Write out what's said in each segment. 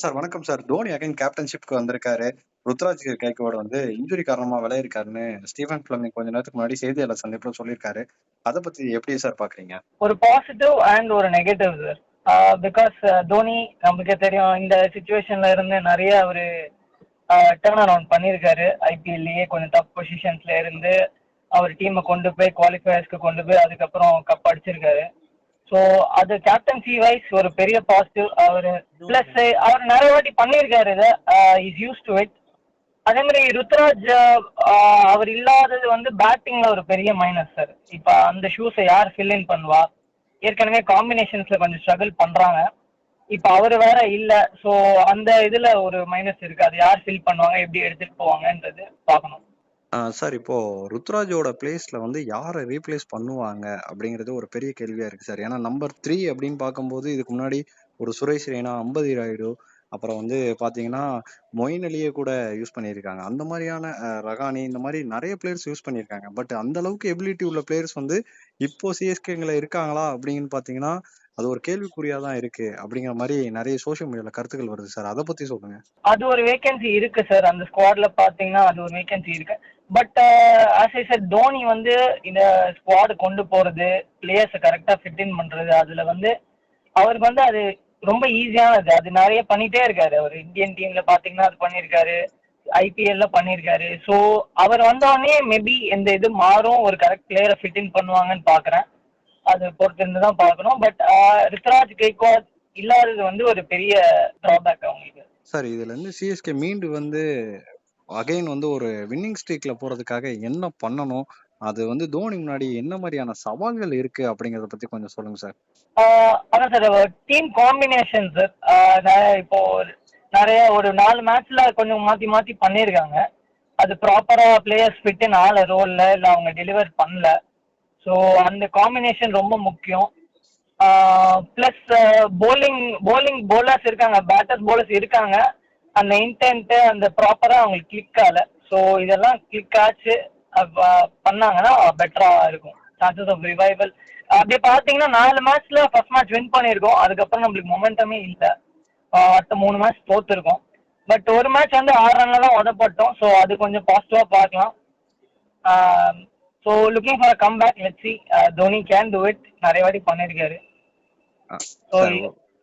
Sir வணக்கம் sir. Dhoni again கேப்டன்ஷிப்க்கு வந்திருக்காரு. ருத்ராஜ் கைக்கோட வந்து இன்ஜுரி காரணமா விளையிருக்காருன்னு ஸ்டீஃபன் பிளமிங் கொஞ்ச நேரத்துக்கு முன்னாடி செய்தியாளர் சந்திப்புல சொல்லியிருக்காரு. அதை பத்தி எப்படி சார் பாக்குறீங்க? ஒரு பாசிட்டிவ் அண்ட் ஒரு நெகட்டிவ் சார். பிகாஸ் தோனி நமக்கு தெரியும் இந்த சுச்சுவேஷன்ல இருந்து நிறைய அவரு டேர்ன் அரவுண்ட் பண்ணியிருக்காரு. ஐபிஎல்லையே கொஞ்சம் டஃப் பொசிஷன்ஸ்ல இருந்து அவர் டீமை கொண்டு போய் குவாலிஃபயர்ஸ்க்கு கொண்டு போய் அதுக்கப்புறம் கப் அடிச்சிருக்காரு. ஸோ அது கேப்டன்சி வைஸ் ஒரு பெரிய பாசிட்டிவ் அவர் பிளஸ் அவர் நிறைய வாட்டி பண்ணியிருக்காரு இதை. இஸ் யூஸ் டு இட் அதே மாதிரி ருத்ராஜ் ஆஹ், அவர் இல்லாதது வந்து பேட்டிங்ல ஒரு பெரிய மைனஸ் சார் இப்போ அந்த ஷூஸை யார் ஃபில் இன் பண்ணுவா? ஏற்கனவே காம்பினேஷன்ஸ்ல கொஞ்சம் ஸ்ட்ரகிள் பண்றாங்க. இப்போ அவர் வேற இல்ல. ஸோ அந்த இதுல ஒரு மைனஸ் இருக்கு. அது யார் ஃபில் பண்ணுவாங்க? எப்படி எடுத்துட்டு போவாங்கன்றது பார்க்கணும். சார் இப்போ ருத்ராஜோட பிளேஸ்ல வந்து யாரை ரீப்ளேஸ் பண்ணுவாங்க? அப்படிங்கிறது ஒரு பெரிய கேள்வியா இருக்கு சார். ஏன்னா நம்பர் த்ரீ அப்படின்னு பார்க்கும்போது இதுக்கு முன்னாடி ஒரு சுரேஷ் ரெய்னா அம்பதி ராயுடு அப்புறம் வந்து பாத்தீங்கன்னா மொயின் அலியை கூட யூஸ் பண்ணியிருக்காங்க. அந்த மாதிரியான அஹ், ரகானி இந்த மாதிரி நிறைய பிளேயர்ஸ் யூஸ் பண்ணியிருக்காங்க. பட் அந்த அளவுக்கு எபிலிட்டி உள்ள பிளேயர்ஸ் வந்து இப்போ சிஎஸ்கேங்கள இருக்காங்களா? அப்படின்னு பாத்தீங்கன்னா அது ஒரு கேள்விக்குறியா தான் இருக்கு அப்படிங்கிற மாதிரி நிறைய சோஷியல் மீடியால கருத்துக்கள் வருது சார். அதை பத்தி சொல்லுங்க. அது ஒரு வேகன்சி இருக்கு சார். அந்த ஸ்குவாட்ல பாத்தீங்கன்னா அது ஒரு வேகன்சி இருக்கு. But as I sir Dhoni வந்து இந்த ஸ்குவாடு கொண்டு போறது பிளேயர்ஸை கரெக்டா ஃபிட் இன் பண்றது அதுல வந்து அவருக்கு வந்து அது ரொம்ப ஈஸியானது அது நிறைய பண்ணிட்டே இருக்காரு அவர். இந்தியன் டீம்ல பாத்தீங்கன்னா அது பண்ணியிருக்காரு. ஐபிஎல்ல பண்ணியிருக்காரு. ஸோ அவர் வந்தோடனே மேபி இந்த இது மாறும். ஒரு கரெக்ட் பிளேயரை ஃபிட் இன் பண்ணுவாங்கன்னு பாக்குறேன். அது பொறுத்து இருந்து தான் பார்க்கணும். பட் uh, ரித்ராஜ் கெய்க்வாட் இல்லாதது வந்து ஒரு பெரிய டிராபேக் அவங்களுக்கு. சார் இதுல இருந்து சிஎஸ்கே மீண்டு வந்து அகைன் வந்து ஒரு வின்னிங் ஸ்ட்ரீக்ல போறதுக்காக என்ன பண்ணணும்? அது வந்து தோனி முன்னாடி என்ன மாதிரியான சவால்கள் இருக்கு அப்படிங்கறத பத்தி கொஞ்சம் சொல்லுங்க சார் அதான் சார் டீம் காம்பினேஷன் சார் இப்போ நிறைய ஒரு நாலு மேட்ச்ல கொஞ்சம் மாத்தி மாத்தி பண்ணியிருக்காங்க அது ப்ராப்பரா பிளேயர்ஸ் ஃபிட்டு ஆள ரோல்ல இல்ல அவங்க டெலிவர் பண்ணல. ஸோ அந்த காம்பினேஷன் ரொம்ப முக்கியம். ப்ளஸ் போலிங் போலிங் போலர்ஸ் இருக்காங்க பேட்டர்ஸ் போலர்ஸ் இருக்காங்க. அந்த இன்டென்ட் அந்த ப்ராப்பரா அவங்களுக்கு கிளிக் ஆகல. ஸோ இதெல்லாம் கிளிக் ஆச்சு. பண்ணாங்கன்னா பெட்டரா இருக்கும். சான்சஸ் ஆஃப் ரிவைவல் அப்படியே பார்த்தீங்கன்னா நாலு மேட்ச்ல ஃபர்ஸ்ட் மேட்ச் வின் பண்ணியிருக்கோம். அதுக்கப்புறம் நம்மளுக்கு மொமெண்டமே இல்லை. அடுத்த மூணு மேட்ச் தோத்துருக்கோம். பட் ஒரு மேட்ச் வந்து ஆறு ரன்ல தான் உதப்பட்டோம். ஸோ அது கொஞ்சம் பாசிட்டிவா பார்க்கலாம். So looking for come back let's see Dhoni can do it நிறைய வாட்டி பண்ணியிருக்காரு. ஸோ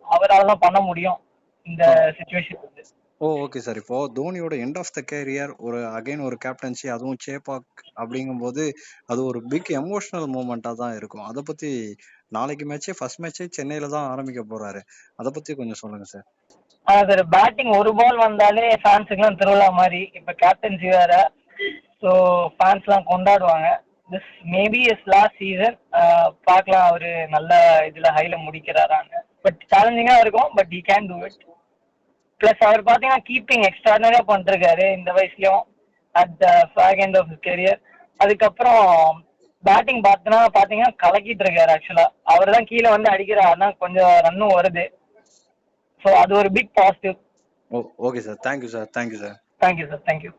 அவரால் தான் பண்ண முடியும். இந்த சுச்சுவேஷன் வந்து. Oh okay sir. இப்போ தோனியோட எண்ட் ஆஃப் த கேரியர் ஒரு அகைன் ஒரு கேப்டன்சி அதுவும் சேப்பாக் அப்படிங்கும்போது அது ஒரு பிக் எமோஷனல் மூமெண்ட்டாக தான் இருக்கும். அதை பத்தி நாளைக்கு மேட்சே ஃபர்ஸ்ட் மேட்சே சென்னையில தான் ஆரம்பிக்க போறாரு. அதை பத்தி கொஞ்சம் சொல்லுங்க சார். அதான் சார் பேட்டிங் ஒரு பால் வந்தாலே ஃபேன்ஸுக்குலாம் திருவிழா மாதிரி. இப்போ கேப்டன்சி வேற. ஸோ ஃபேன்ஸ்லாம் கொண்டாடுவாங்க. This maybe is last season பார்க்கலாம் அவர் நல்ல இதில் ஹைல முடிக்கிறாரான்னு. பட் சேலஞ்சிங்காக இருக்கும் but he can do it plus அவர் பார்த்தீங்கன்னா கீப்பிங் எக்ஸ்ட்ராடனரியாக பண்ணிருக்காரு இந்த வயசுலயும் at the fag end of career அதுக்கப்புறம் பேட்டிங் பார்த்தோன்னா பார்த்தீங்கன்னா கலக்கிட்டு இருக்காரு ஆக்சுவலாக அவர் தான் கீழே வந்து அடிக்கிறார். அதான் கொஞ்சம் ரன்னும் வருது. ஸோ அது ஒரு big positive okay sir thank you sir thank you sir thank you sir thank you